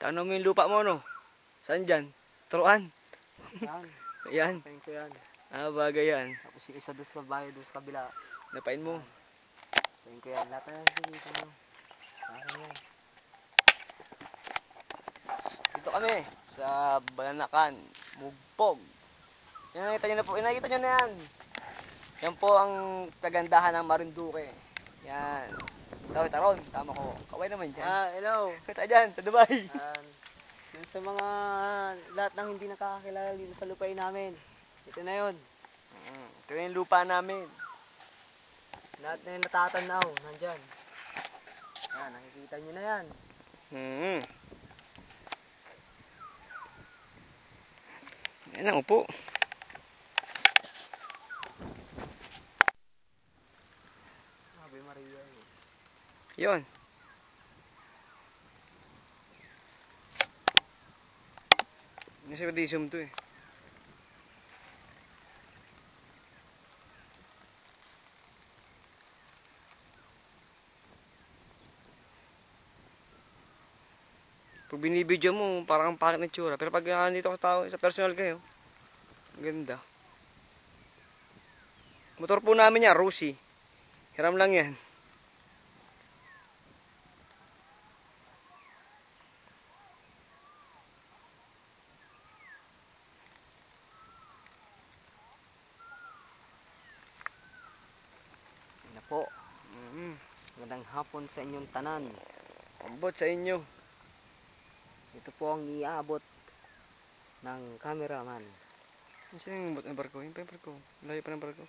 Tanong mo yung lupa mo, no? Saan dyan? Turuan. Yan. Ayan. Tayin ko yan. Ah, bagay yan. Tapos yung isa doon sa bayo, doon sa kabila. Napain mo. Tayin ko yan. Lahat na yan. Sige, ito mo. Akin yan. Dito kami sa Balanakan, Mugpog. Yan nakita nyo na po, nakita nyo na yan. Yan po ang kagandahan ng Marinduque. Yan. Tawid taron, tama ko. Kaway naman dyan. Ah, hello. Kita dyan, sa Dubai. Yun sa mga lahat ng hindi nakakakilala dito sa lupain namin. Ito na yun. Mm, Ito yung lupa namin. Lahat na yung natatanaw. Nandyan. Yan, nakikita nyo na yan. Hmm. Yan ang upo. Yun. Nasa Radisum to eh. Pag binibidyo mo, parang ang pangit ng tsura. Pero pag nandito ka tao, sa personal kayo, ganda. Motor po namin yan, Rusi. Hiram lang yan. Po. Mm. Magandang hapon sa inyong tanan. Ambot sa inyo. Ito po ang iaabot ng cameraman. Saan yung bot ng barko? Yung pa yung barko. Layo pa ng barko.